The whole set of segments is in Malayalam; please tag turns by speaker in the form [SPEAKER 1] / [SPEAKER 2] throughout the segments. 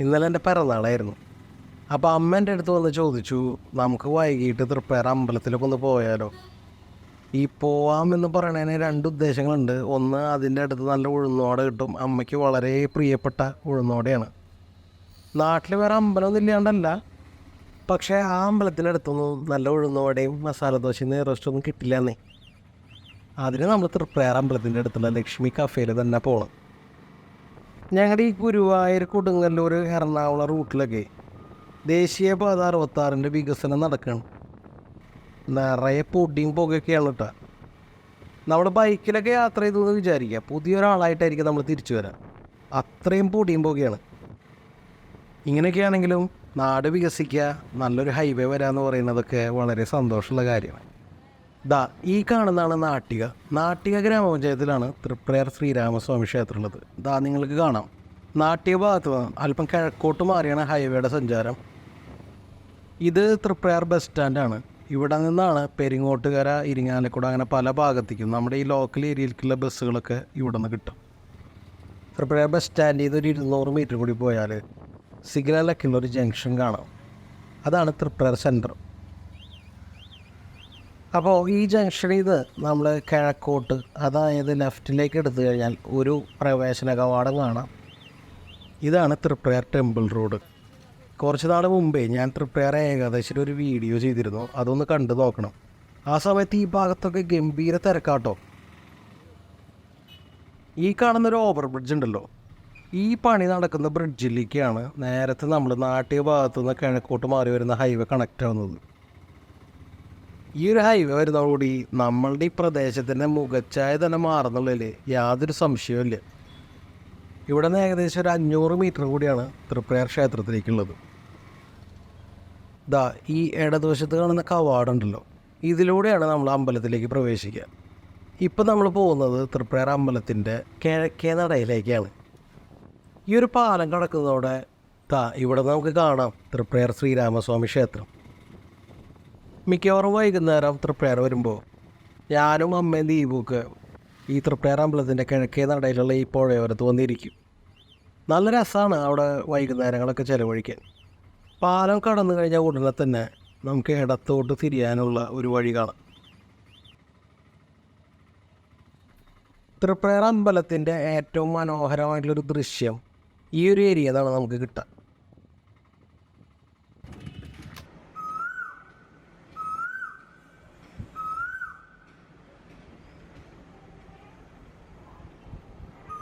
[SPEAKER 1] ഇന്നലെ എന്റെ പിറന്നാളായിരുന്നു. അപ്പോൾ അമ്മ എന്റെ അടുത്ത് വന്ന് ചോദിച്ചു നമുക്ക് വൈകിട്ട് തൃപ്പേർ അമ്പലത്തിലൊക്കെ ഒന്ന് പോയാലോ? ഈ പോവാമെന്ന് പറയണതിന് രണ്ട് ഉദ്ദേശങ്ങളുണ്ട്. ഒന്ന് അതിന്റെ അടുത്ത് നല്ല ഉഴുന്നോട കിട്ടും. അമ്മയ്ക്ക് വളരെ പ്രിയപ്പെട്ട ഉഴുന്നോടയാണ് നാട്ടിൽ വേറെ അമ്പലമൊന്നും ഇല്ലാണ്ടല്ല. പക്ഷേ ആ അമ്പലത്തിനടുത്തൊന്നും നല്ല ഉഴുന്നോടയും മസാല ദോശയും കിട്ടില്ല എന്നേ. അതിന് നമ്മൾ തൃപ്പേർ അമ്പലത്തിന്റെ അടുത്തുള്ള ലക്ഷ്മി കഫേയിൽ തന്നെ പോകണം ഞങ്ങളുടെ ഈ ഗുരുവായൂർ കൊടുങ്ങല്ലൂർ എറണാകുളം റൂട്ടിലൊക്കെ ദേശീയപാത അറുപത്താറിന്റെ വികസനം നടക്കണം. നിറയെ പൊടിയും പുകയൊക്കെയാണ് കേട്ടോ നമ്മൾ ബൈക്കിലൊക്കെ യാത്ര ചെയ്തു എന്ന് വിചാരിക്കുക പുതിയൊരാളായിട്ടായിരിക്കും നമ്മൾ തിരിച്ചു വരാം. അത്രയും പൊടിയും പുകയാണ്. ഇങ്ങനെയൊക്കെയാണെങ്കിലും നാട് വികസിക്കുക നല്ലൊരു ഹൈവേ വരാമെന്ന് പറയുന്നതൊക്കെ വളരെ സന്തോഷമുള്ള കാര്യമാണ്. ദാ ഈ കാണുന്നതാണ് നാട്ടിക. നാട്ടിക ഗ്രാമപഞ്ചായത്തിലാണ് തൃപ്രയർ ശ്രീരാമസ്വാമി ക്ഷേത്രം ഉള്ളത് ദാ നിങ്ങൾക്ക് കാണാം. നാട്ടിക ഭാഗത്ത് അല്പം കിഴക്കോട്ട് മാറിയാണ് ഹൈവേയുടെ സഞ്ചാരം. ഇത് തൃപ്രയാർ ബസ് സ്റ്റാൻഡാണ്. ഇവിടെ നിന്നാണ് പെരിങ്ങോട്ടുകര ഇരിങ്ങാലക്കുട അങ്ങനെ പല ഭാഗത്തേക്കും നമ്മുടെ ഈ ലോക്കൽ ഏരിയയിലേക്കുള്ള ബസ്സുകളൊക്കെ ഇവിടെ നിന്ന് കിട്ടും. തൃപ്രയർ ബസ് സ്റ്റാൻഡിൽ നിന്ന് ഒരു ഇരുന്നൂറ് മീറ്റർ കൂടി പോയാൽ സിഗ്നലൊക്കെ ഉള്ള ഒരു ജംഗ്ഷൻ കാണാം. അതാണ് തൃപ്രയർ സെന്റർ അപ്പോൾ ഈ ജംഗ്ഷനിൽ നിന്ന് നമ്മൾ കിഴക്കോട്ട് അതായത് ലെഫ്റ്റിലേക്ക് എടുത്തു കഴിഞ്ഞാൽ ഒരു പ്രവേശന കവാടം കാണാം. ഇതാണ് തൃപ്രയർ ടെമ്പിൾ റോഡ്. കുറച്ച് നാൾ മുമ്പേ ഞാൻ തൃപ്രയർ ഏകദേശം ഒരു വീഡിയോ ചെയ്തിരുന്നു അതൊന്ന് കണ്ടു നോക്കണം. ആ സമയത്ത് ഈ ഭാഗത്തൊക്കെ ഗംഭീര തിരക്കാട്ടോ. ഈ കാണുന്നൊരു ഓവർ ബ്രിഡ്ജ് ഉണ്ടല്ലോ. ഈ പണി നടക്കുന്ന ബ്രിഡ്ജിലേക്കാണ് നേരത്തെ നമ്മൾ നാട്ടിയ ഭാഗത്തുനിന്ന് കിഴക്കോട്ട് മാറി വരുന്ന ഹൈവേ കണക്റ്റ് ആവുന്നത്. ഈ ഒരു ഹൈവേ വരുന്നതോടുകൂടി നമ്മളുടെ ഈ പ്രദേശത്തിന്റെ മുഖച്ഛായ തന്നെ മാറുന്നുള്ളതിൽ യാതൊരു സംശയവുമില്ല ഇവിടെ നിന്ന് ഏകദേശം ഒരു അഞ്ഞൂറ് മീറ്റർ കൂടിയാണ് തൃപ്രയാർ ക്ഷേത്രത്തിലേക്കുള്ളത്. ദാ ഈ ഇടതുവശത്ത് കാണുന്ന കവാടുണ്ടല്ലോ ഇതിലൂടെയാണ് നമ്മൾ അമ്പലത്തിലേക്ക് പ്രവേശിക്കുക. ഇപ്പം നമ്മൾ പോകുന്നത് തൃപ്രയാർ അമ്പലത്തിന്റെ കിഴക്കേ നടയിലേക്കാണ് ഈ ഒരു പാലം കടക്കുന്നതോടെ ദാ ഇവിടെ നമുക്ക് കാണാം തൃപ്രയാർ ശ്രീരാമസ്വാമി ക്ഷേത്രം. മിക്കവാറും വൈകുന്നേരം തൃപ്രയാർ വരുമ്പോൾ ഞാനും അമ്മയും ദീപുക്ക് ഈ തൃപ്രയാർ അമ്പലത്തിന്റെ കിഴക്കേ നടയിലുള്ള ഈ പുഴയോരത്ത് വന്നിരിക്കും. നല്ല രസമാണ് അവിടെ വൈകുന്നേരങ്ങളൊക്കെ ചിലവഴിക്കാൻ. പാലം കടന്നു കഴിഞ്ഞ ഉടനെ തന്നെ നമുക്ക് ഇടത്തോട്ട് തിരിയാനുള്ള ഒരു വഴി കാണാം. തൃപ്രയാർ അമ്പലത്തിന്റെ ഏറ്റവും മനോഹരമായിട്ടുള്ളൊരു ദൃശ്യം ഈ ഒരു ഏരിയതാണ് നമുക്ക് കിട്ടുക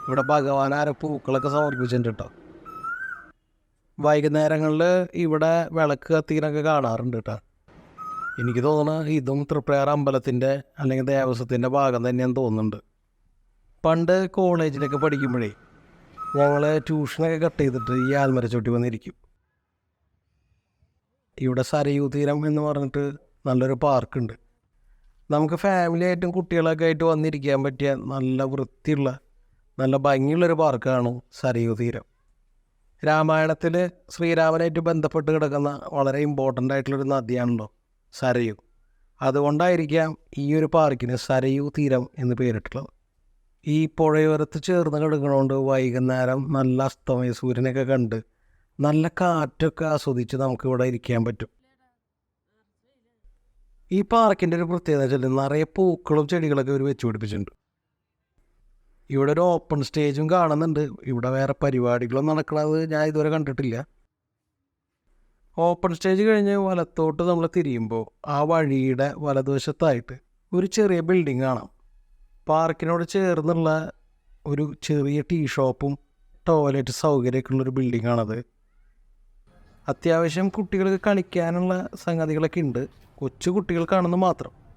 [SPEAKER 1] ഇവിടെ ഭഗവാൻ ആരെ പൂക്കളൊക്കെ സമർപ്പിച്ചിട്ടുണ്ട് കേട്ടോ വൈകുന്നേരങ്ങളിൽ ഇവിടെ വിളക്ക് കത്തിനൊക്കെ കാണാറുണ്ട് കേട്ടോ എനിക്ക് തോന്നുന്നു ഇതും തൃപ്രയാർ അമ്പലത്തിന്റെ അല്ലെങ്കിൽ ദേവസ്വത്തിന്റെ ഭാഗം തന്നെയാണ് തോന്നുന്നുണ്ട്. പണ്ട് കോളേജിലൊക്കെ പഠിക്കുമ്പോഴേ ഞങ്ങൾ ട്യൂഷനൊക്കെ കട്ട് ചെയ്തിട്ട് ഈ ആൽമരച്ചോട്ടി വന്നിരിക്കും. ഇവിടെ സരയൂ തീരം എന്ന് പറഞ്ഞിട്ട് നല്ലൊരു പാർക്കുണ്ട്. നമുക്ക് ഫാമിലി ആയിട്ടും കുട്ടികളൊക്കെ ആയിട്ട് വന്നിരിക്കാൻ പറ്റിയ നല്ല വൃത്തിയുള്ള നല്ല ഭംഗിയുള്ളൊരു പാർക്കാണ് സരയൂ തീരം. രാമായണത്തിൽ ശ്രീരാമനായിട്ട് ബന്ധപ്പെട്ട് കിടക്കുന്ന വളരെ ഇമ്പോർട്ടന്റ് ആയിട്ടുള്ളൊരു നദിയാണല്ലോ സരയു. അതുകൊണ്ടായിരിക്കാം ഈ ഒരു പാർക്കിന് സരയൂ തീരം എന്ന് പേരിട്ടുള്ളത്. ഈ പുഴയോരത്ത് ചേർന്ന് കിടക്കണോണ്ട് വൈകുന്നേരം നല്ല അസ്തമയ സൂര്യനൊക്കെ കണ്ട് നല്ല കാറ്റൊക്കെ ആസ്വദിച്ച് നമുക്കിവിടെ ഇരിക്കാൻ പറ്റും. ഈ പാർക്കിന്റെ ഒരു പ്രത്യേകത വെച്ചാൽ നിറയെ പൂക്കളും ചെടികളൊക്കെ ഇവർ വെച്ച് പിടിപ്പിച്ചിട്ടുണ്ട്. ഇവിടെ ഒരു ഓപ്പൺ സ്റ്റേജും കാണുന്നുണ്ട്. ഇവിടെ വേറെ പരിപാടികളൊന്നും നടക്കണത് ഞാൻ ഇതുവരെ കണ്ടിട്ടില്ല. ഓപ്പൺ സ്റ്റേജ് കഴിഞ്ഞ് വലത്തോട്ട് നമ്മൾ തിരിയുമ്പോൾ ആ വഴിയുടെ വലതുവശത്തായിട്ട് ഒരു ചെറിയ ബിൽഡിംഗ് കാണാം. പാർക്കിനോട് ചേർന്നുള്ള ഒരു ചെറിയ ടീ ഷോപ്പും ടോയ്ലറ്റ് സൗകര്യമൊക്കെ ഉള്ളൊരു ബിൽഡിംഗ് ആണത്. അത്യാവശ്യം കുട്ടികൾക്ക് കളിക്കാനുള്ള സംഗതികളൊക്കെ ഉണ്ട്. കൊച്ചു കുട്ടികൾക്കാണെന്ന് മാത്രം.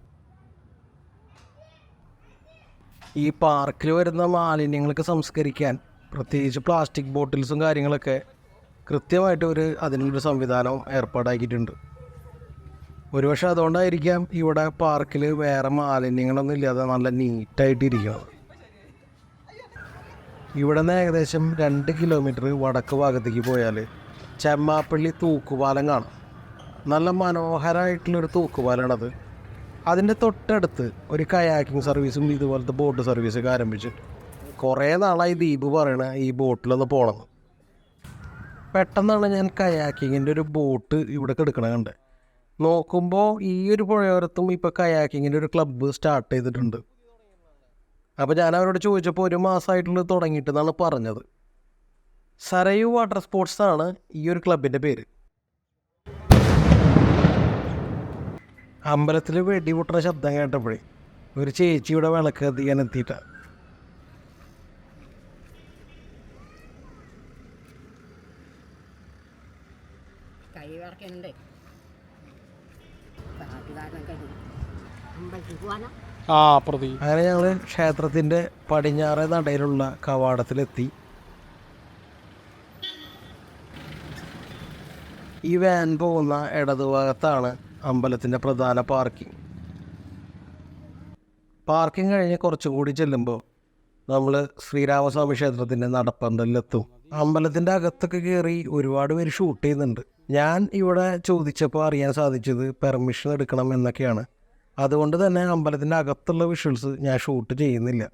[SPEAKER 1] ഈ പാർക്കിൽ വരുന്ന മാലിന്യങ്ങളൊക്കെ സംസ്കരിക്കാൻ പ്രത്യേകിച്ച് പ്ലാസ്റ്റിക് ബോട്ടിൽസും കാര്യങ്ങളൊക്കെ കൃത്യമായിട്ട് ഒരു അതിനൊരു സംവിധാനം ഏർപ്പാടാക്കിയിട്ടുണ്ട്. ഒരുപക്ഷെ അതുകൊണ്ടായിരിക്കാം ഇവിടെ പാർക്കിൽ വേറെ മാലിന്യങ്ങളൊന്നും ഇല്ലാതെ നല്ല നീറ്റായിട്ടിരിക്കുന്നത്. ഇവിടെ നിന്ന് ഏകദേശം രണ്ട് കിലോമീറ്റർ വടക്ക് ഭാഗത്തേക്ക് പോയാൽ ചെമ്മാപ്പള്ളി തൂക്കുപാലം കാണാം. നല്ല മനോഹരമായിട്ടുള്ളൊരു തൂക്കുപാലമാണത് അതിന്റെ തൊട്ടടുത്ത് ഒരു കയാക്കിംഗ് സർവീസും ഇതുപോലത്തെ ബോട്ട് സർവീസൊക്കെ ആരംഭിച്ചു. കുറേ നാളായി ദീപ് പറയണ ഈ ബോട്ടിലൊന്ന് പോകണം. പെട്ടെന്നാണ് ഞാൻ കയാക്കിങ്ങിന്റെ ഒരു ബോട്ട് ഇവിടെ കിടക്കണ കണ്ടത് നോക്കുമ്പോൾ ഈ ഒരു പുഴയോരത്തും ഇപ്പോൾ കയാക്കിങ്ങിന്റെ ഒരു ക്ലബ്ബ് സ്റ്റാർട്ട് ചെയ്തിട്ടുണ്ട്. അപ്പോൾ ഞാൻ അവരോട് ചോദിച്ചപ്പോൾ ഒരു മാസമായിട്ടുള്ള തുടങ്ങിയിട്ടെന്നാണ് പറഞ്ഞത്. സരയു വാട്ടർ സ്പോർട്സ് ആണ് ഈ ഒരു ക്ലബിന്റെ പേര്. അമ്പലത്തിൽ വെടി പൊട്ടുന്ന ശബ്ദം കേട്ടപ്പോഴേ ഒരു ചേച്ചിയുടെ വിളക്ക് കത്തിക്കാൻ
[SPEAKER 2] എത്തിയിട്ട.
[SPEAKER 3] ആ പ്രതി
[SPEAKER 1] അങ്ങനെ ഞങ്ങൾ ക്ഷേത്രത്തിന്റെ പടിഞ്ഞാറേ നടയിലുള്ള കവാടത്തിലെത്തി. ഈ വാൻ പോകുന്ന ഇടതുഭാഗത്താണ് അമ്പലത്തിന്റെ പ്രധാന പാർക്കിംഗ്. പാർക്കിംഗ് കഴിഞ്ഞ് കുറച്ചുകൂടി ചെല്ലുമ്പോൾ നമ്മൾ ശ്രീരാമസ്വാമി ക്ഷേത്രത്തിന്റെ നടപ്പന്തലിലെത്തും. അമ്പലത്തിന്റെ അകത്തൊക്കെ കയറി ഒരുപാട് പേര് ഷൂട്ട് ചെയ്യുന്നുണ്ട്. ഞാൻ ഇവിടെ ചോദിച്ചപ്പോൾ അറിയാൻ സാധിച്ചത് പെർമിഷൻ എടുക്കണം എന്നൊക്കെയാണ്. അതുകൊണ്ട് തന്നെ അമ്പലത്തിന്റെ അകത്തുള്ള വിഷ്വൽസ് ഞാൻ ഷൂട്ട് ചെയ്യുന്നില്ല.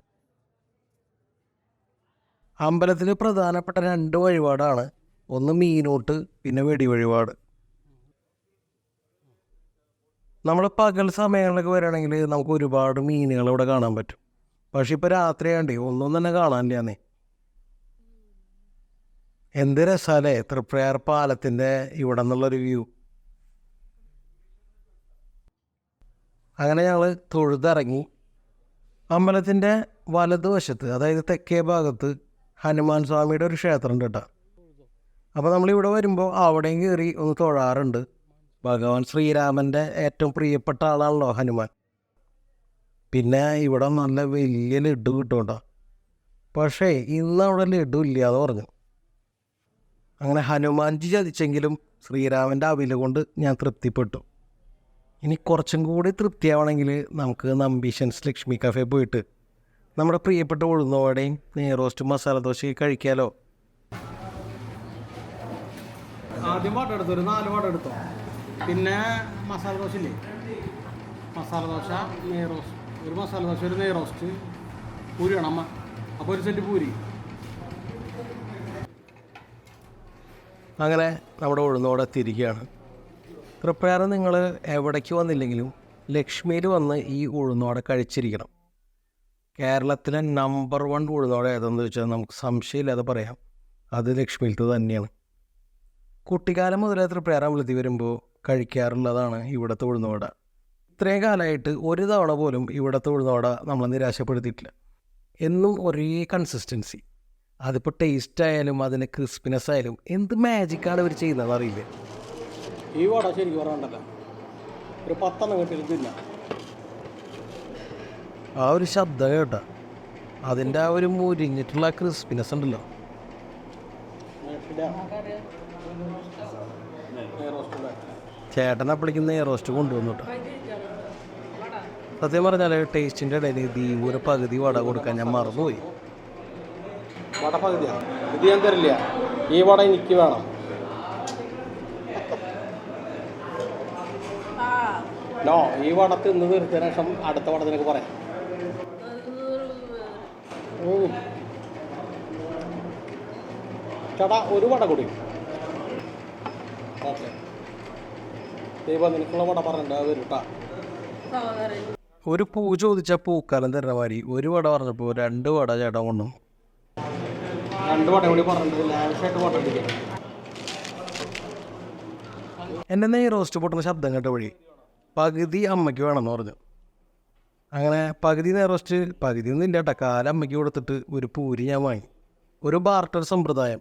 [SPEAKER 1] അമ്പലത്തിൽ പ്രധാനപ്പെട്ട രണ്ട് വഴിപാടാണ്. ഒന്ന് മീനോട്ട് പിന്നെ വെടി വഴിപാട് നമ്മൾ പകൽ സമയങ്ങളിലൊക്കെ വരികയാണെങ്കിൽ നമുക്ക് ഒരുപാട് മീനുകൾ ഇവിടെ കാണാൻ പറ്റും. പക്ഷെ ഇപ്പോൾ രാത്രിയാണ്ടേ ഒന്നും തന്നെ കാണാനില്ലാന്നേ എന്ത് രസാലേ തൃപ്രയാർ പാലത്തിന്റെ ഇവിടെ നിന്നുള്ളൊരു വ്യൂ. അങ്ങനെ ഞങ്ങൾ തൊഴുതിറങ്ങി. അമ്പലത്തിന്റെ വലതുവശത്ത് അതായത് തെക്കേ ഭാഗത്ത് ഹനുമാൻ സ്വാമിയുടെ ഒരു ക്ഷേത്രം ഉണ്ട് കേട്ടോ. അപ്പോൾ നമ്മളിവിടെ വരുമ്പോൾ അവിടെയും കയറി ഒന്ന് തൊഴാറുണ്ട്. ഭഗവാൻ ശ്രീരാമന്റെ ഏറ്റവും പ്രിയപ്പെട്ട ആളാണല്ലോ ഹനുമാൻ. പിന്നെ ഇവിടെ നല്ല വലിയ ലഡു കിട്ടും കേട്ടോ പക്ഷേ ഇന്ന് അവിടെ ലഡു ഇല്ല എന്ന് പറഞ്ഞു. അങ്ങനെ ഹനുമാൻജി ചതിച്ചെങ്കിലും ശ്രീരാമന്റെ അവില കൊണ്ട് ഞാൻ തൃപ്തിപ്പെട്ടു. ഇനി കുറച്ചും കൂടി തൃപ്തിയാവണമെങ്കിൽ നമുക്ക് നമ്പീഷൻസ് ലക്ഷ്മി കഫേ പോയിട്ട് നമ്മുടെ പ്രിയപ്പെട്ട ഉഴുന്നോടെയും നെയ്റോസ്റ്റ് മസാല ദോശ കഴിക്കാലോ.
[SPEAKER 3] ആദ്യം പാട്ടെടുത്തു ഒരു നാല് പാട്ടെടുത്തോ പിന്നെ മസാല ദോശ ഇല്ലേ? മസാല ദോശ നെയ് റോസ്റ്റ്. ഒരു മസാല ദോശ ഒരു നെയ് റോസ്റ്റ്. പൂരി വേണം അമ്മ. അപ്പോൾ ഒരു സെറ്റ് പൂരി.
[SPEAKER 1] അങ്ങനെ നമ്മുടെ ഉഴുന്നോടെ തിരികെയാണ്. തൃപ്രയാറ് നിങ്ങൾ എവിടേക്ക് വന്നില്ലെങ്കിലും ലക്ഷ്മിയിൽ വന്ന് ഈ ഉഴുന്നോടെ കഴിച്ചിരിക്കണം. കേരളത്തിലെ നമ്പർ വൺ ഉഴുന്നോടെ ഏതെന്ന് വെച്ചാൽ നമുക്ക് സംശയമില്ലാതെ പറയാം. അത് ലക്ഷ്മിയിലത്തെ തന്നെയാണ്. കുട്ടിക്കാലം മുതലേ തൃപ്രയാർ അമ്പലത്തിൽ വരുമ്പോൾ കഴിക്കാറുള്ളതാണ് ഇവിടുത്തെ ഉഴുന്നുവട. ഇത്രയും കാലമായിട്ട് ഒരു തവണ പോലും ഇവിടുത്തെ ഉഴുന്നുവട നമ്മളെ നിരാശപ്പെടുത്തിയിട്ടില്ല. എന്നും ഒരേ കൺസിസ്റ്റൻസി അതിപ്പോൾ ടേസ്റ്റ് ആയാലും അതിന് ക്രിസ്പിനെസ് ആയാലും എന്ത് മാജിക്കാണ് ഇവർ ചെയ്യുന്നത് അറിയില്ല?
[SPEAKER 3] ഈ വട ശരിക്കും പറയണ്ടല്ലോ ഒരു പത്തെണ്ണം കിട്ടിയാലും
[SPEAKER 1] ആ ഒരു ശബ്ദം കേട്ടാ. അതിന്റെ ആ ഒരു മുരിഞ്ഞിട്ടുള്ള ക്രിസ്പിനെസ് ഉണ്ടല്ലോ. ചേട്ടൻ അപ്പോഴേക്കും നെയ് റോസ്റ്റ് കൊണ്ടുവന്നു കേട്ടോ. സത്യം പറഞ്ഞാൽ ടേസ്റ്റിന്റെ ഇടയിൽ ദീപൂര് പകുതി വട കൊടുക്കാൻ ഞാൻ മറന്നുപോയി.
[SPEAKER 3] വട പകുതിയാണ് ഇത് ഞാൻ തരില്ല. ഈ വട എനിക്ക് വേണം. നോ ഈ വട തിന്ന് തീർത്തതിന് ശേഷം അടുത്ത വട നിനക്ക് പറയാം. ചേട്ടാ ഒരു വട കൂടി. ഓക്കെ. ദൈവം നിനക്കുള്ള വട പറഞ്ഞിട്ടുണ്ട് അത് വരും കേട്ടാ
[SPEAKER 1] ഒരു പൂ ചോദിച്ച പൂക്കാലം തരുന്ന മാതിരി ഒരു വട പറഞ്ഞപ്പോൾ രണ്ട് വട ചേട്ടൻ കൊണ്ടു.
[SPEAKER 3] രണ്ട് വട കൂടി പറഞ്ഞിട്ടുണ്ട് ലാവിഷായിട്ട് വട അടിക്കണം
[SPEAKER 1] എന്റെ നെയ് റോസ്റ്റ് പൊട്ടുന്ന ശബ്ദം കേട്ട വഴി പകുതി അമ്മയ്ക്ക് വേണമെന്ന് പറഞ്ഞു. അങ്ങനെ പകുതി നെയ് റോസ്റ്റ് പകുതി ഒന്നും ഇല്ല കേട്ടോ കാലം അമ്മയ്ക്ക് കൊടുത്തിട്ട് ഒരു പൂരി ഞാൻ വാങ്ങി. ഒരു ബാർട്ടർ സമ്പ്രദായം.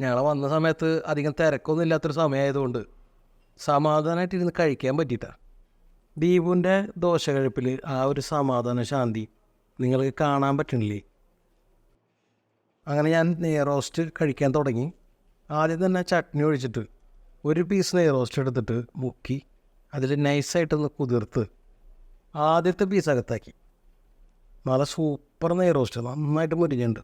[SPEAKER 1] ഞങ്ങൾ വന്ന സമയത്ത് അധികം തിരക്കൊന്നും ഇല്ലാത്തൊരു സമയമായതുകൊണ്ട് സമാധാനമായിട്ട് ഇരുന്ന് കഴിക്കാൻ പറ്റിയിട്ടാണ് ദീപുവിന്റെ ദോശ കഴിപ്പിൽ ആ ഒരു സമാധാന ശാന്തി നിങ്ങൾക്ക് കാണാൻ പറ്റണില്ലേ? അങ്ങനെ ഞാൻ നെയ് റോസ്റ്റ് കഴിക്കാൻ തുടങ്ങി. ആദ്യം തന്നെ ചട്നി ഒഴിച്ചിട്ട് ഒരു പീസ് നെയ് റോസ്റ്റ് എടുത്തിട്ട് മുക്കി അതിൽ നൈസായിട്ടൊന്ന് കുതിർത്ത് ആദ്യത്തെ പീസ് അകത്താക്കി. നല്ല സൂപ്പർ നെയ് റോസ്റ്റ് നന്നായിട്ട് മുരിഞ്ഞുണ്ട്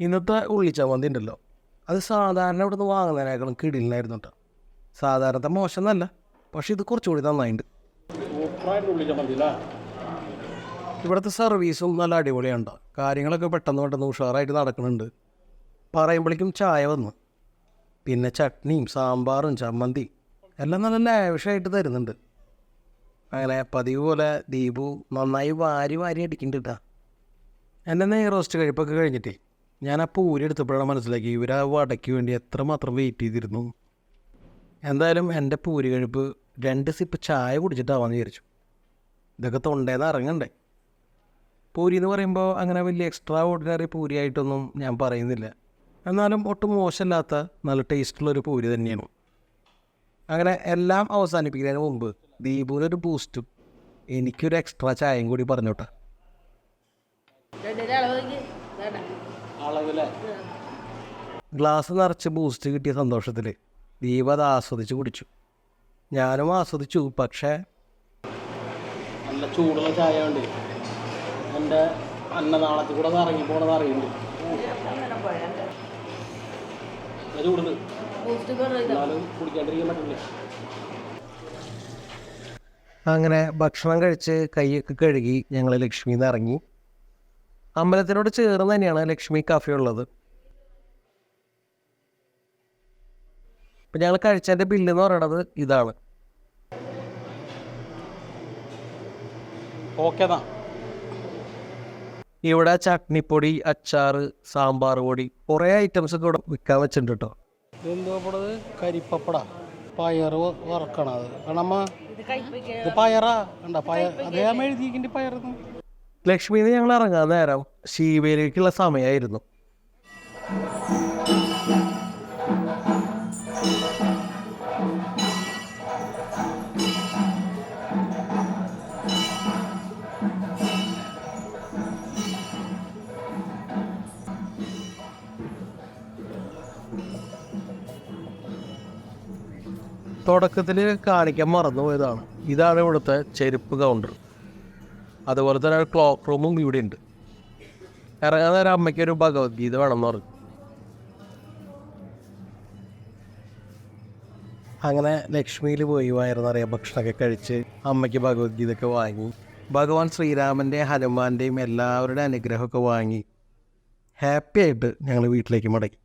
[SPEAKER 1] ഇന്നത്തെ ഉള്ളിച്ചമന്തി ഉണ്ടല്ലോ അത് സാധാരണ ഇവിടുന്ന് വാങ്ങുന്നതിനേക്കാളും കിടിലിനായിരുന്നു കേട്ടോ സാധാരണത്തെ മോശം എന്നല്ല പക്ഷേ ഇത് കുറച്ചുകൂടി നന്നായിട്ടുണ്ട് ഇവിടുത്തെ സർവീസും നല്ല അടിപൊളിയാണ് കാര്യങ്ങളൊക്കെ പെട്ടെന്ന് പെട്ടെന്ന് ഉഷാറായിട്ട് നടക്കുന്നുണ്ട്. പറയുമ്പോഴേക്കും ചായ വന്നു. പിന്നെ ചട്നിയും സാമ്പാറും ചമ്മന്തി എല്ലാം നല്ല ലാവിഷായിട്ട് തരുന്നുണ്ട്. അങ്ങനെ പതിവ് പോലെ ദീപു നന്നായി വാരി വാരി അടിക്കുന്നുണ്ട് എന്റെ നെയ് റോസ്റ്റ് കഴിപ്പൊക്കെ കഴിഞ്ഞിട്ടേ ഞാൻ ആ പൂരി എടുത്തപ്പോഴാണ് മനസ്സിലാക്കി ഇവർ ആ വടയ്ക്ക് വേണ്ടി എത്രമാത്രം വെയിറ്റ് ചെയ്തിരുന്നു. എന്തായാലും എന്റെ പൂരി കഴിപ്പ് രണ്ട് സിപ്പ് ചായ കുടിച്ചിട്ടാവാന്ന് വിചാരിച്ചു. ഇതൊക്കെ തൊണ്ടേന്ന് ഇറങ്ങണ്ടേ? പൂരി എന്ന് പറയുമ്പോൾ അങ്ങനെ വലിയ എക്സ്ട്രാ ഓർഡിനറി പൂരി ആയിട്ടൊന്നും ഞാൻ പറയുന്നില്ല. എന്നാലും ഒട്ടും മോശമില്ലാത്ത നല്ല ടേസ്റ്റുള്ളൊരു പൂരി തന്നെയാണ്. അങ്ങനെ എല്ലാം അവസാനിപ്പിക്കുന്നതിന് മുമ്പ് ദീപുവിനൊരു ബൂസ്റ്റും എനിക്കൊരു എക്സ്ട്രാ ചായയും കൂടി പറഞ്ഞോട്ടെ. ഗ്ലാസ് നിറച്ച് ബൂസ്റ്റ് കിട്ടിയ സന്തോഷത്തിൽ ദീപ അത് ആസ്വദിച്ച് കുടിച്ചു. ഞാനും ആസ്വദിച്ചു പക്ഷേ
[SPEAKER 3] നല്ല ചൂടുള്ള ചായ ഉണ്ട് എന്റെ അന്നനാളത്തിൽ കൂടെ ഇറങ്ങി പോണത് അറിയുന്നുണ്ട് നല്ല ചൂടുണ്ട്? എന്നാലും കുടിക്കാണ്ടിരിക്കാൻ പറ്റില്ല
[SPEAKER 1] അങ്ങനെ ഭക്ഷണം കഴിച്ച് കൈയൊക്കെ കഴുകി ഞങ്ങൾ ലക്ഷ്മിയിൽ നിന്ന് ഇറങ്ങി. അമ്പലത്തിനോട് ചേർന്ന് തന്നെയാണ് ലക്ഷ്മി കാഫി ഉള്ളത്. ഇപ്പം ഞങ്ങൾ കഴിച്ചതിന്റെ ബില്ല് എന്ന് പറയണത് ഇതാണ്.
[SPEAKER 3] ഓക്കെ
[SPEAKER 1] ഇവിടെ ചട്നിപ്പൊടി അച്ചാറ് സാമ്പാർ പൊടി കുറേ ഐറ്റംസ് ഒക്കെ ഇവിടെ വിൽക്കാൻ വെച്ചിട്ടുണ്ട് കേട്ടോ
[SPEAKER 3] ഇതെന്തോ കരിപ്പപ്പട. പയറ് വറക്കണം അത്. കണമ്മ ഇത് പയറാ? കണ്ട? പയർ അദ്ദേഹം അമ്മ എഴുതിയിരിക്കുന്നുണ്ട്
[SPEAKER 1] ലക്ഷ്മിന്ന് ഞങ്ങൾ ഇറങ്ങാൻ നേരം ശീവേലേക്കുള്ള സമയമായിരുന്നു തുടക്കത്തിൽ കാണിക്കാൻ മറന്നുപോയതാണ്. ഇതാണ് ഇവിടുത്തെ ചെരുപ്പ് കൗണ്ടർ അതുപോലെ തന്നെ ക്ലോക്ക് റൂമും ഇവിടെ ഉണ്ട്. ഇറങ്ങാൻ നേരം അമ്മയ്ക്ക് ഒരു ഭഗവത്ഗീത വേണമെന്ന് പറഞ്ഞു. അങ്ങനെ ലക്ഷ്മിയിൽ പോയി വയറുന്നറിയ ഭക്ഷണമൊക്കെ കഴിച്ച് അമ്മയ്ക്ക് ഭഗവത്ഗീത ഒക്കെ വാങ്ങി. ഭഗവാൻ ശ്രീരാമന്റെയും ഹനുമാന്റെയും എല്ലാവരുടെയും അനുഗ്രഹമൊക്കെ വാങ്ങി. ഹാപ്പി ആയിട്ട് ഞങ്ങൾ വീട്ടിലേക്ക് മടങ്ങി.